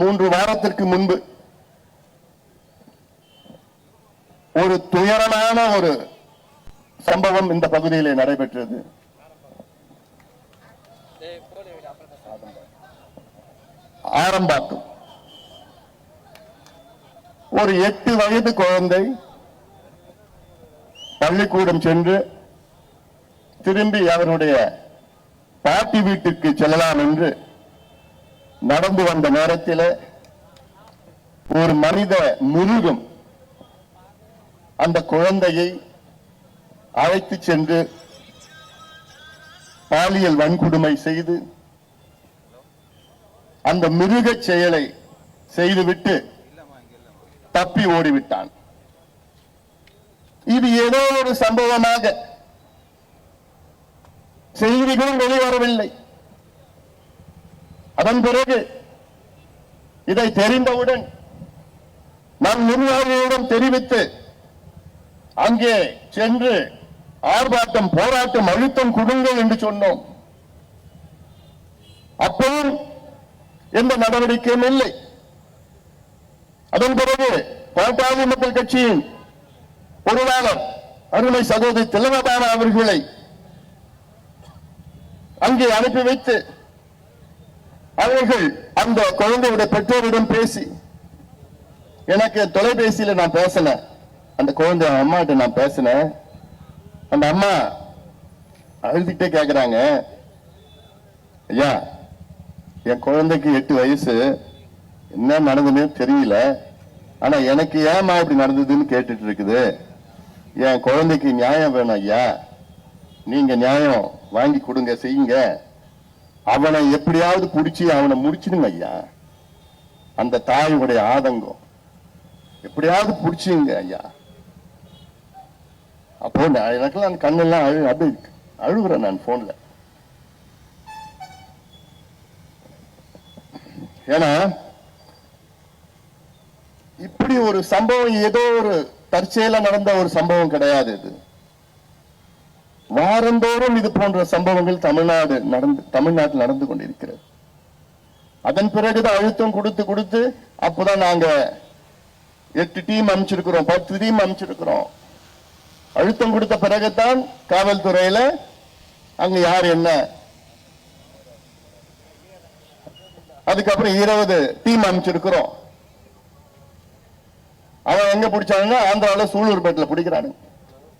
மூன்று வாரத்திற்கு முன்பு ஒரு துயரமான ஒரு சம்பவம் இந்த பகுதியிலே நடைபெற்றது. ஆரம்பாக்கம். ஒரு எட்டு வயது குழந்தை பள்ளிக்கூடம் சென்று திரும்பி அவருடைய பாட்டி வீட்டுக்கு செல்லலாம் என்று நடந்து வந்த நேரத்தில் ஒரு மனித மிருகம் அந்த குழந்தையை அழைத்து சென்று பாலியல் வன்கொடுமை செய்து அந்த மிருக செயலை செய்துவிட்டு தப்பி ஓடிவிட்டான். இது ஏதோ ஒரு சம்பவமாக செய்திகளும் வெளிவரவில்லை. அதன் பிறகு இதை தெரிந்தவுடன் நம் நிர்வாகிகளிடம் தெரிவித்து அங்கே சென்று ஆர்ப்பாட்டம் போராட்டம் அழுத்தம் கொடுங்கள் என்று சொன்னோம். அப்பவும் எந்த நடவடிக்கையும் இல்லை. அதன் பிறகு பாட்டாளி மக்கள் கட்சியின் பொருளாளர் அருமை சகோதரி திலகபான அவர்களை அங்கே அனுப்பி வைத்து அவர்கள் அந்த குழந்தையுடைய பெற்றோரிடம் பேசி எனக்கு தொலைபேசியில நான் பேசினேன் அந்த குழந்தை அம்மாட்ட நான் பேசினேன் அந்த அம்மா அழுதுகிட்டே கேக்குறாங்க ஐயா என் குழந்தைக்கு எட்டு வயசு. என்ன நடந்ததுன்னு தெரியல. ஆனா எனக்கு ஏமா இப்படி நடந்ததுன்னு கேட்டுட்டு இருக்குது? என் குழந்தைக்கு நியாயம் வேணும் ஐயா. நீங்க நியாயம் வாங்கி கொடுங்க செய்யுங்க. அவனை எப்படியாவது பிடிச்சி அவனை முடிச்சிடுங்க ஐயா. அந்த தாயுடைய ஆதங்கம். எப்படியாவது பிடிச்சிங்க ஐயா. அப்போ நான் எனக்கெல்லாம் அந்த கண்ணெல்லாம் அழு அப்படி அழுகுறேன் நான் போன்ல ஏன்னா இப்படி ஒரு சம்பவம் ஏதோ ஒரு தற்செயலா நடந்த ஒரு சம்பவம் கிடையாது இது. வாரந்தோறும் இது போன்ற சம்பவங்கள் தமிழ்நாடு நடந்து தமிழ்நாட்டில் நடந்து கொண்டிருக்கிறது. அதன் பிறகுதான் அழுத்தம் கொடுத்து கொடுத்து அப்போதான் நாங்க எட்டு டீம் அமைச்சிருக்கிறோம் பத்து டீம் அமைச்சிருக்கிறோம் அழுத்தம் கொடுத்த பிறகுதான் காவல்துறையில அங்க யார் என்ன? அதுக்கப்புறம் இருபது டீம் அமைச்சிருக்கிறோம் அவன் எங்க பிடிச்சாங்கன்னா ஆந்திரால சூலூர்பேட்டில் பிடிக்கிறானுங்க.